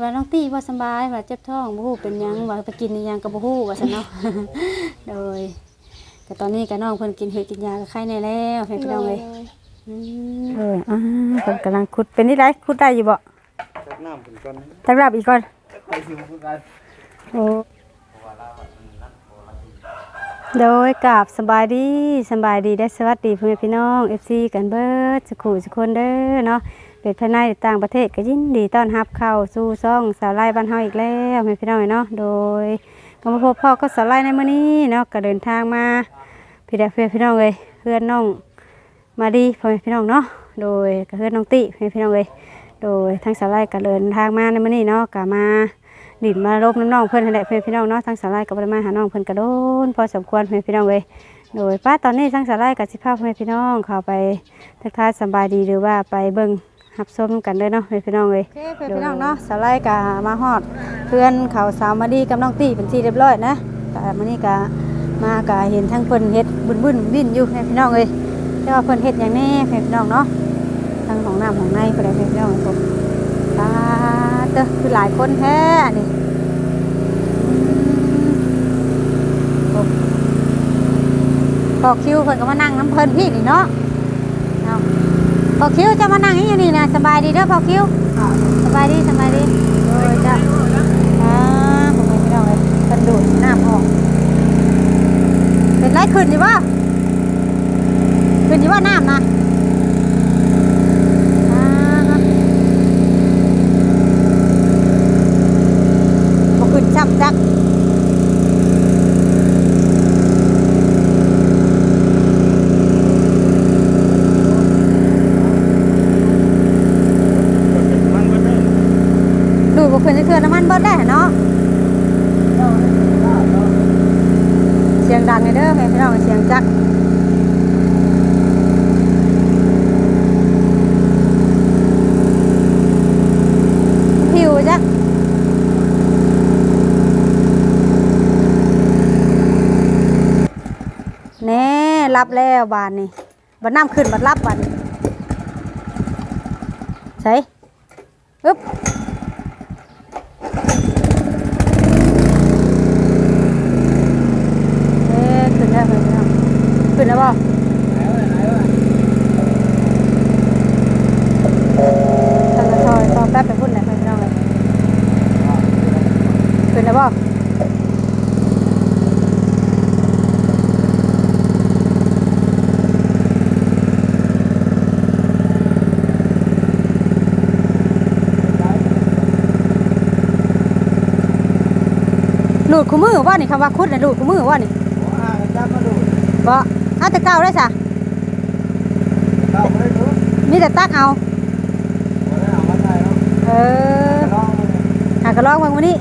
ว่าน้องตี้บ่สำบายว่าเจ็บท้องบ่ฮู้เป็นหยังว่าไปกินอิหยังก็บ่ฮู้ว่าซั่นเนาะ โดยก็ตอนนี้ก็น้องเพิ่นกินเฮ็ดกินยาก็ไข้แน่แล้วให้พี่น้องเอ้ยอืมเอออ่าเพิ่นกำลังขุดเป็นนี่ได้ขุดได้อยู่บ่จับน้ำถึงก่อนตักรับอีกก่อนไปสิมันคือกัน โอ้โดยกราบสบายดีสบายดีได้สวัสดีพ่อแม่พี่น้อง FC กันเบิดสักครู่สักคนเด้อเนาะ เป็นภายในต่างประเทศก็ยินดีต้อนรับเข้าสู่ซ่องสาวไล่บ้านเฮาอีกแล้วพ่อแม่พี่น้องเนาะโดยก็มาพบพ่อก็สาวไล่ในมื้อนี้เนาะก็เดินทางมาพี่ดาเพื่อนพี่น้องเลยเพื่อนน้องมาดีพ่อแม่พี่น้องเนาะโดยกับเพื่อนน้องติพ่อแม่พี่น้องเลยโดยทางสาวไล่ก็เดินทางมาในมื้อนี้เนาะก็มาดินมาลบน้ำน้องเพื่อนแหละเพื่อนพี่น้องเนาะทั้งสาไลายกับปริมาหาน้องเพื่อนกระโดนพอสมควรเพื่อนพี่น้องเลยโดยป้าตอนนี้ทั้งสาไลายกับสิภาพเพื่อนพี่น้องเข้าไปทักทายสบายดีหรือว่าไปเบิ่ง หับส้มกันเลยเนาะเพื่อนพี่น้องเลยโอเคเพื่อนพี่น้องเนาะสาลายกับมาฮอด เพื่อนเขาสาวมาดีกับน้องตี้เป็นที่เรียบร้อยนะแต่มานี่กะมากะเห็นทั้งเพื่อนเฮ็ดบุญบุญวิ่นอยู่เพื่อนพี่น้องเลยแต่ว่าเพื่อนเฮ็ดอย่างแน่เพื่อนพี่น้องเนาะทั้งของน้ำของในเพื่อนพี่น้องผมตาเตอคือหลายคนแท้นี่พอคิวเพิ่นก็มานั่งน้ำเพิ่นพี่นี่เนาะ อคิวจะมานั่งอย่างนี้นะสบายดีเด้อพอคิวสบายดีสบายดีโอ้ยจ้ะอ่าผมไม่ได้เลยกันดูดน้ำออกเป็นไรขึ้นอยู่วะขึ้นอยู่ว่าน้ำนะอ่าบ่ขึ้นช้ำจัก มันก็ได้ ดูดบุขึ้น จะเทือนน้ำมันเบิดได้เนาะเสียงดังไงเด้อให้พี่น้องเสียงจักผิวจักแน่รับแล้วบานนี่บัดน้ำขึ้นบัดรับบานใช่อึ๊บ เอ๊ะขึ้นได้ไหมพี่น้อง ขึ้นแล้วเปล่าตอนซอยตอนแป๊บไปพุ่นเลยพี่น้องเลยขึ้นแล้วเปล่าหลุดคู่มือว่านี่คำว่าคุดเนี่ยหลุดคู่มือว่านี่จับมาดูบ่ เอาแต่เก่าได้จ้ะเราไม่ได้ดูมีแต่ตักเอาบ่ได้เอามาใส่เนาะเออลองมาเลยหากระลอกเบางวันนี้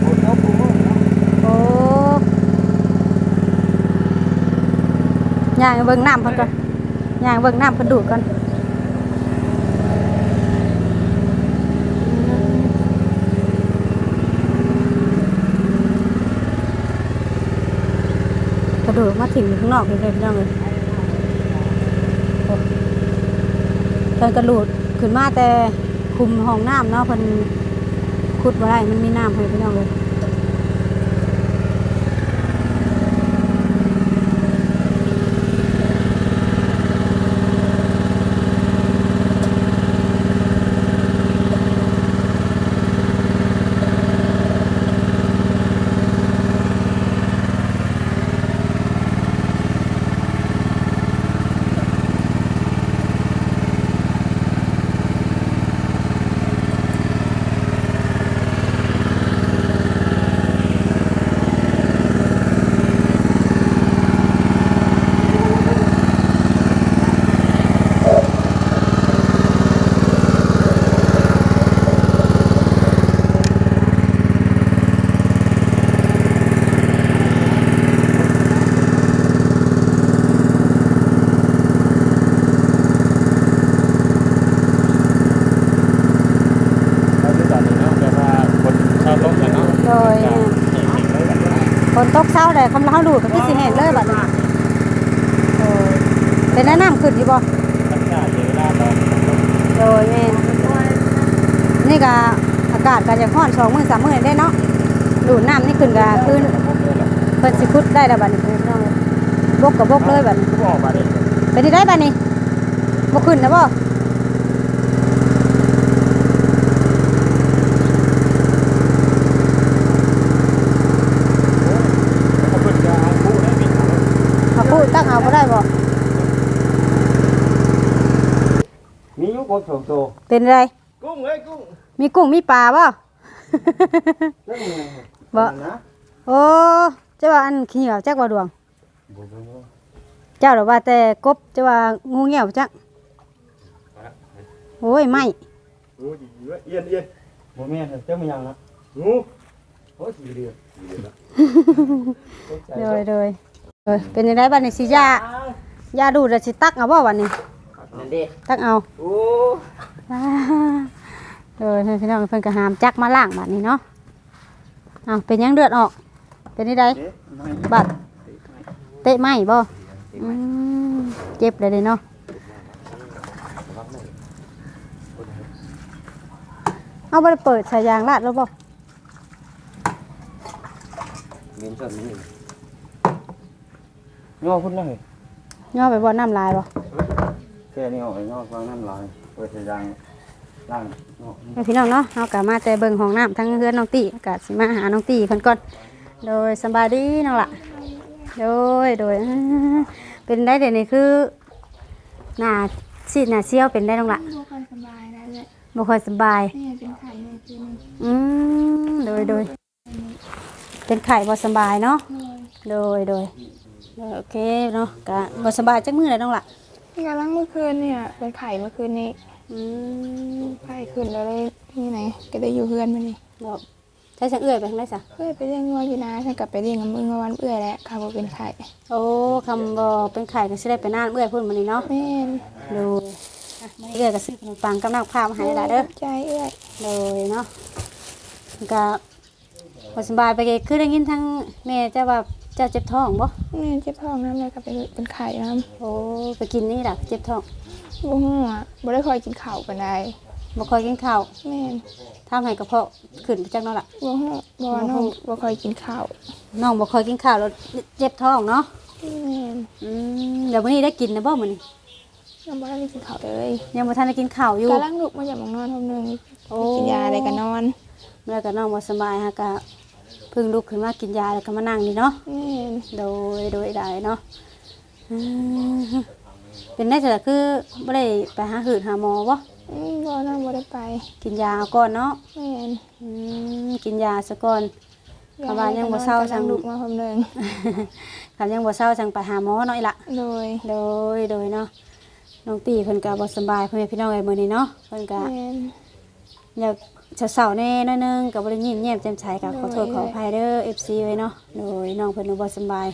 โอ้ยกกูมือเนาะโอ้ย่างเบิ่งน้ำเพิ่นก่อนย่างเบิ่งน้ำเพิ่นดูดก่อน ระโดดมาถึงอยู่ข้างนอกเลยพี่น้องเลยเพิ่นกระโดดขึ้นมาแต่คุมห้องน้ำเนาะเพิ่นขุดมาได้มันมีน้ำให้พี่น้องเลย เราที่ตอนนี้เนาะแบบว่าคนชาวโลกกันเนาะ โดย จะเห็นๆเลยกันนะ ฝนต กเช้าเลยคำเล่าดูดก็คือสิแห้งเลยบัดนี้โอ้ยเป็นแนะนำขึ้นอยู่บ่โดยแม่นนี่ก็อากาศก็จะร้อน2มื้อ3มื้อได้เนาะดูดน้ำนี่ขึ้นก็ขึ้นเพิ่นสิขุดได้แล้วบัดนี้พี่น้องบกก็บบกเลยบัดนี้ก็บเป็นที่ได้บัดนี้บ่ขึ้นนะบ่ เขาเพิ่นจะเอาผู้ได้มีเขา เขาพูดตั้งเอาบ่ได้บ่ มีอยู่ กบสองโตเป็นไร กุ้งเอ้ยกุ้งมีกุ้งมีปลาบ่ นั่นไงบ่ นะโอ้เจ้าว่าอันขี้เหนียวจักว่าดวง บ่บ่บ่เจ้าหรือว่าแต่กบเจ้าว่างูเหี่ยวจักโอ้ยไม่โอ้ยเอียนเอียนบ่แม่นเจ้ามันยังนะงูโอ้ยสีเดือดสีเดือดละโดยโดยโดยเป็นยังไงบ้านนี้สิยายาดูดแล้วสิตักเอาบ่วันนี้ นั่นดิตักเอาโอ้อ่าโดยพี่น้องเพิ่นก็หามจักมาล้างบัดนี้เนาะเอาเป็นหยังเลือดออก เป็นนี่ไดเอ๊ะไม่บัดเตะไหมบ่อืมเจ็บเลยเด้เนาะเอาบ่ได้เปิดสายยางลาดแล้วบ่เมียนส่วนนี้ย่อพุ่นเลยย่อไปบ่น้ำลายบ่ แค่นี้ออกไปนอกฟังน้ำลายเปิดเสียงล่างนอกให้พี่น้องเนาะเฮากะมาแต่เบิ่งห้องน้ำทั้งเฮือนน้องตี้กะสิมาหาน้องตีเพิ่นก่อน โดยสำบายดีน้องล่ะ โดยโดยอ่าเป็นได้เดี๋ยวนี้คือหน้าซีดหน้าเซี่ยวเป็นได้น้องล่ะบ่ค่อยสบายแล้วแหละบ่ค่อยสบายแม่เป็นไข้ในคืนอืมโดยโดยเป็นไข้บ่สบายเนาะโดยโดยโอเคเนาะกะบ่สบายจักมื้อแล้วน้องล่ะ กำลังเมื่อคืนเนี่ยเป็นไข้เมื่อคืนนี้อืมไข้ขึ้นแล้วได้ที่ไหน ก็ได้อยู่เพื่อนมานี่บ่ใช้สังเอื้อยไปทางไหนซะเพื่อไปเรียนงัวอยู่นะฉันกลับไปเรียนกับมึงเมื่อวันเอื้อยแล้วค่ะว่าเป็นไข้โอ้คำบ่เป็นไข้ก็สิได้ไปนานเอื้อยพุ่นมื้อนี้เนาะแม่นดูอะไม่เอื้อยก็ซื้อขนมปังกับน้ำข้าวมาให้ได้เด้อ ใจเอื้อยเลยเนาะก็พอสบายไปเกคือได้ยินทั้งแม่เจ้าว่าเจ้าเจ็บท้องบ่แม่เจ็บท้องน้ำเลยกลับไปเป็นไข้น้โอ้ไปกินนี่ล่ะเจ็บท้องำบ่ฮู้อะบ่ได้คอยกินข้าวปานใดบ่ค่อยกินข้าวแม่นทำให้กระเพาะขึ้นไปจักเนาะล่ะบ่ฮู้บ่ว่าน้องบ่คอยกินข้าวน้องบ่ค่อยกินข้าวแล้วเจ็บท้องเนาะแม่นอืมเดี๋ยวมื้อนี้ได้กินนะบ่มื้อนี้ยังบ่ได้กินข้าวเลยยังบ่ทันได้กินข้าวอยู่กำลังลุกมาจากหมองนอนทำนึงโอ้กินยาอะไรก็นอนแล้วก็น้องบ่สบายฮะก็ เพิ่งลุกขึ้นมากินยาแล้วก็มานั่งนี่เนาะแม่นโดยโดยได้เนาะอืมเป็นได้แต่คือไม่ได้ไปหาหืดหาหมอวะอืมบ่น้องบ่ได้ไป กินยาเอาก่อนเนาะแม่นอืมกินยาซะก่อนเพราะว่ายังบ่เศร้าจังกำลัลุกมาพร้อมหนึงคันยังบ่เศร้าจังไปหาหมอหน่อยละโดยโดยโดยเนาะน้องตีเพิ่นก็บ่สำบายเพิ่นแม่พี่น้องไอ้มื้อนี้เนาะเพิ่นก็แม่นอยาก เศร้าๆแน่หน้อยหนึงก็บ่ได้ยิ้มแย้มแจ่มใสก็ขอโทษโดยขออภัยเด้อ FC ไว้เนาะโดยน้องเพิ่นบ่สำบาย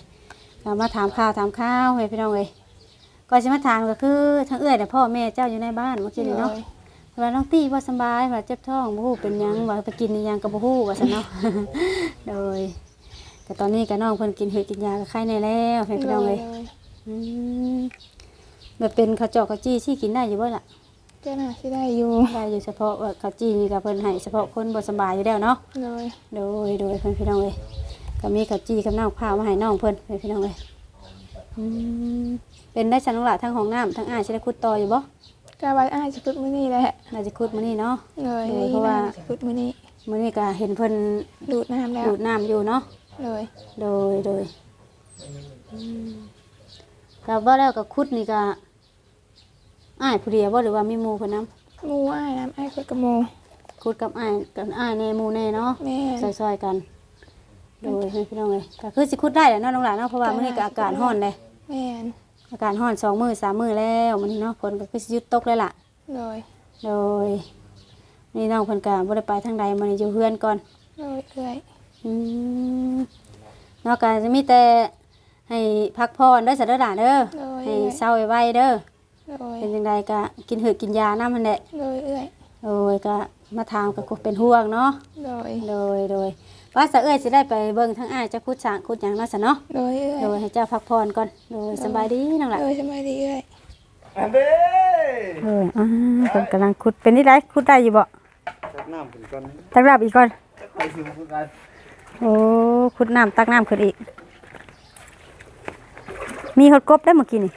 ก็มาถามข่าวถามข่าวแม่พี่น้องเอ้ยก่อนสิมาถามก็คือทั้งเอื้อยและพ่อแม่เจ้าอยู่ในบ้านเมื่อกี้นี่เนาะโดยว่าน้องตี้ว่าสำบายว่าเจ็บท้องบ่ฮู้เป็นหยังว่าไปกินอิหยังก็บ่ฮู้ว่าซั่นเนาะโดยแต่ตอนนี้ก็น้องเพิ่นกินเห็ดกินยาก็ไข้แน่แล้วให้พี่น้องเอ้ยโดยอืมแบบเป็นข้าวจอกข้าวจี้ที่กินได้อยู่บ่ล่ะ เจ้าหน้าที่ได้อยู่ได้อยู่เฉพาะว่าข้าวจี้นี่ก็เพิ่นให้เฉพาะคนบ่สำบายอยู่แล้วเนาะ โดยโดยโดยเพิ่นพี่น้องเอ้ยก็มีข้าวจี้กับน้ำข้าวมาให้น้องเพิ่นให้พี่น้องเอ้ยอืมเป็นได้ชั้นน้องละทั้งห้องน้ำทั้งอ้ายสิได้ขุดต่ออยู่บ่กาไว้อ้ายจะพุดมื้อนี้แหละน่าจะขุดมื้อนี้เนาะโดยโดยเพราะว่าจะพุดมื้อนี้มื้อนี้ก็เห็นเพิ่นดูดน้ำแล้วดูดน้ำอยู่เนาะโดยโดยโดยอืมก็บ่แล้วก็คุดนี่ก็ อ้ายผู้เดียวบ่หรือว่ามีหมู่เพิ่นนํหมูอ้ายน้ำอ้ายคุดกับหมูคุดกับอ้ายกับอ้ายแน่หมู่แน่เนาะแม่น ซอยๆกัน โดยให้พี่น้องเอ้ยก็คือสิคุดได้แหละเนาะน้องหลานเนาะเพราะว่ามื้อนี้ก็อากาศร้อนเลยแม่นอากาศร้อนสองมื้อสามมื้อแล้วมื้อนี้เนาะฝนก็คือสิหยุดตกเลยล่ะ โดยโดยนี่น้องเพิ่นก็บ่ได้ไปทางใดมื้อนี้อยู่เฮือนก่อน โดยเอื้อยอืมนอกจากจะมีแต่ให้พักผ่อนเด้อสัตว์เด้อหลานเด้อโดยให้เอื้อยเศร้าไว้ๆเด้อ โดยเป็นจังไดก็กินหืดกินยาน้ำมันแหละโดยเอื้อยโดยก็มาทางก็เป็นห่วงเนาะโดยโดยโดยว่าสะเอ้ยสิได้ไปเบิ่งทั้งอ้ายเจะคุดสร้างคุดหยังเนาะสะเนาะโดยเอื้อยโดยให้เจ้าพักผ่อนก่อนโดยสบายดีนั่งหละโดยสบายดีเอื้อยอันเด้เอออ่าเพิ่นกำลังคุดเป็นนี่ได้คุดได้อยู่บ่เตักน้ำขึ้นก่อนนะตักน้ำอีกก่อนไปสิมาพูดกันโอ้ขุดน้ำตักน้ำขึ้นอีก มีหดกบได้เมื่อกี้นี่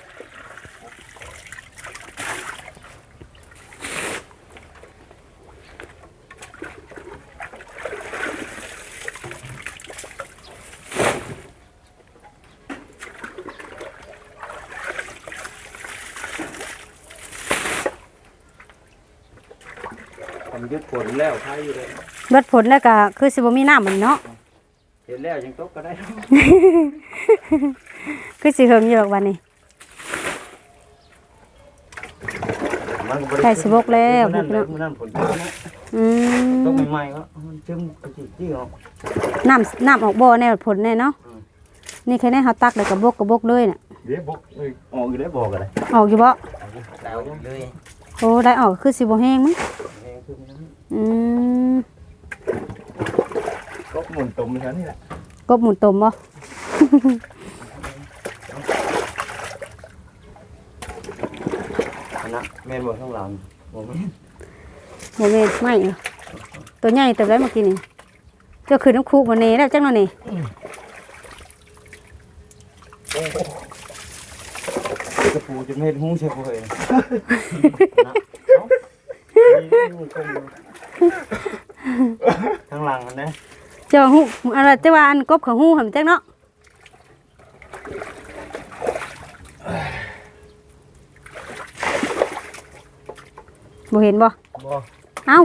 ทำยึดผลแล้วใช่อยู่เลยเบิดผลแล้วก็คือสิบ่มีน้ำเหมือนเนาะ เห็นแล้วยังตกก็ได้ คือสิเฮิงอยู่หรอกวันนี้ มันบ่ได้ไก่สิบกแล้วมันนั่นเลยมันนั่นผลตกนะอืม ตกใหม่ๆก็มันจึงกระจิกจี้ออก น้ำน้ำออกบ่อแน่ผลแน่เนาะ อืม นี่แค่นี้เขาตักแล้วก็บกก็บกเลยน่ะ เดี๋ยวบอกเอ้ยออกอยู่ได้บอกอะไรออกอยู่บ่ ดาวเลยโอ้ได้ออกก็คือสิบ่แห้งมั้งแห้งขึ้นนะอืมก็หมุนตุ่มเลยนี่แหละกบหมุนตมบ่นะแม่นบอกข้างหลังบอกแม่นบ่แม่นไม่เหรอตัวใหญ่ตัวได้เมื่อกี้นี่เจ้าคือน้ำคูบ่เน่แล้วจังเนาะนี่กระปูจะไม่เห็นหูใช่ป่ะเฮ้ยนะ ข้างหลังมันนะเจ้าฮู้อะไรแต่ว่าอันกบของฮู้หั่นจังเนาะบ่เห็นบ่บอกเอ้า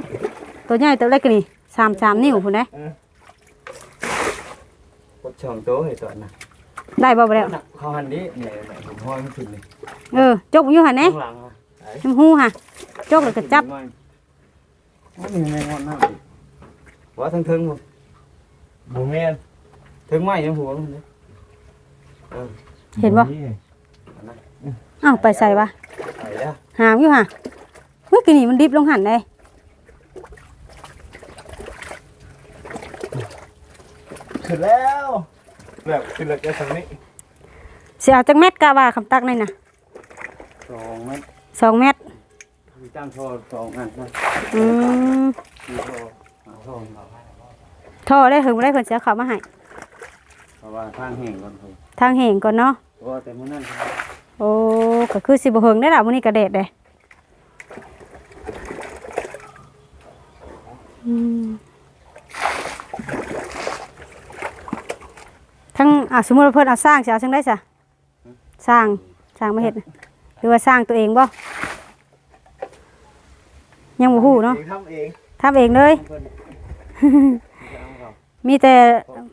ตัวใหญ่ตัวเล็กกว่านี่สามสามนิ้วพุ่นเด้กดช่องโต๊ะให้ตัวน่ะได้บ่บ่แล้วเขาหันนี้เนี่ยผมห้อยมันขึ้นนี่เออจกอยู่หั่นเด้ข้างหลังอะน้ำหูค่ะจกแล้วก็จับ ว่ามีแมงวันหน้าอีกว่าทั้งถึงบ่บ่แม่นถึงไม้ยังหัวมันเลยเห็นบ่อ้าวไปใส่วะไปแล้วหามอยู่ค่ะเมื่อกี้นี่มันดิบลงหันเลยขึ้นแล้วแบบขึ้นแล้วแกทางนี้เสียจักเม็ดกะว่าคำตักนี่นะสองเมตรสองเม็ดมี จ้างทอสองอันนะอืมมีทอหาทอมาท่อได้ถึงบ่ได้เพิ่นเสียเขามาให้เพราะว่าทางแห่งก่อนครับทางแห่งก่อนเนาะเพราะว่าแต่มื้อนั้นโอ้ก็คือสิบ่เฮิงได้ล่ะมื้อนี้ก็แดดเด้อืมทั้งอะสมมุติว่าเพิ่นเอาสร้างสิเอาจังได๋ซะสร้างสร้างมาเฮ็ดน่ะหรือว่าสร้างตัวเองบ่ ยังบ่ฮู้เนาะทำเองทำเองเลย เพิ่นมีแต่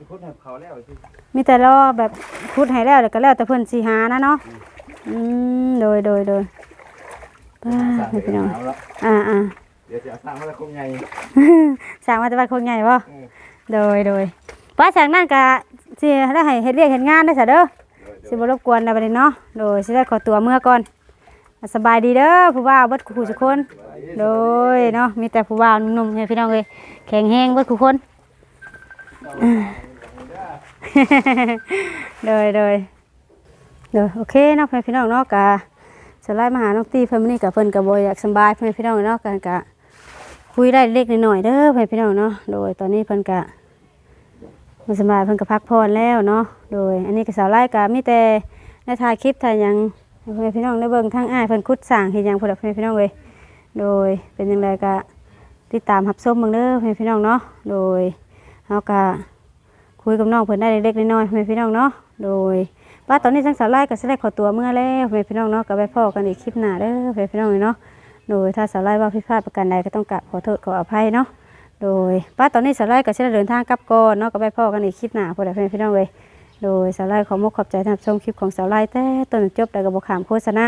พุทธเขาแล้วสิมีแต่รอแบบพูดให้แล้วเดี๋ยวก็แล้วแต่เพิ่นสิหานะเนาะอืมโดยโดยโดยป้าสั่งไม่เป็นไรเอาละอ่าอ่าเดี๋ยวจะเอาสร้างมาแล้วคงใหญ่สั่งมาแต่บ้านคนใหญ่บ่อืมโดยโดยป้าจากนั้นก็สิได้ให้เฮ็ดเรียกเฮ็ดงานได้ซะเด้อสิบ่รบกวนนะบัดนี้เนาะ โดยสิได้ขอตัวเมื่อก่อน สบายดีเด้อผู้บ่าวเบิดคู่ทุกคน โดยเนาะมีแต่ผู้บ่าวหนุ่มๆให้พี่น้องเอ้ยแข็งแรงเบิดทุกคนโดยโดยโดยโอเคเนาะเพื่อนพี่น้องเนาะกะสไลด์มาหาน้องตีเพิ่นมื้อนี้กะเพิ่นกะบ่อยากสบายเพื่อนพี่น้องเนาะกันกะคุยได้เล็กๆน้อยเด้อเพื่อนพี่น้องเนาะโดยตอนนี้เพิ่นกะบ่สบายเพิ่นก็พักผ่อนแล้วเนาะโดย อันนี้ก็สาวไล่กะมีแต่ได้ถ่ายคลิปถ่ายยัง เพื่อนพี่น้องได้เบิ่งทั้งอ้ายเพิ่นคุดสร้างเฮ็ดหยังพุ่นล่ะเพื่อนพี่น้องเว้ยโดยเป็นจังไดกะติดตามรับชมเบิ่งเด้อเพื่อนพี่น้องเนาะโดยเฮากะคุยกับน้องเพิ่นได้เล็กๆน้อยๆพ่อแม่พี่น้องเนาะโดยว่าตอนนี้ทั้งสาวไล่ก็สิได้ขอตัวเมื่อแล้วพ่อแม่พี่น้องเนาะก็ไปพ่อกันอีกคลิปหน้าเด้อพ่อแม่พี่น้องเนาะโดยถ้าสาวไล่ว่าผิดพลาดประการใดก็ต้องกราบขอโทษขออภัยเนาะโดยป้าตอนนี้สาวไล่ก็สิได้เดินทางกลับก่อนเนาะก็ไปพ่อกันอีกคลิปหน้าพ่อแม่พี่น้องเลย โดยสาวไล่ขอมกขอบใจท่านชมคลิปของสาวไล่แต่ต้นจบแต่ก็บ่ขามโฆษณา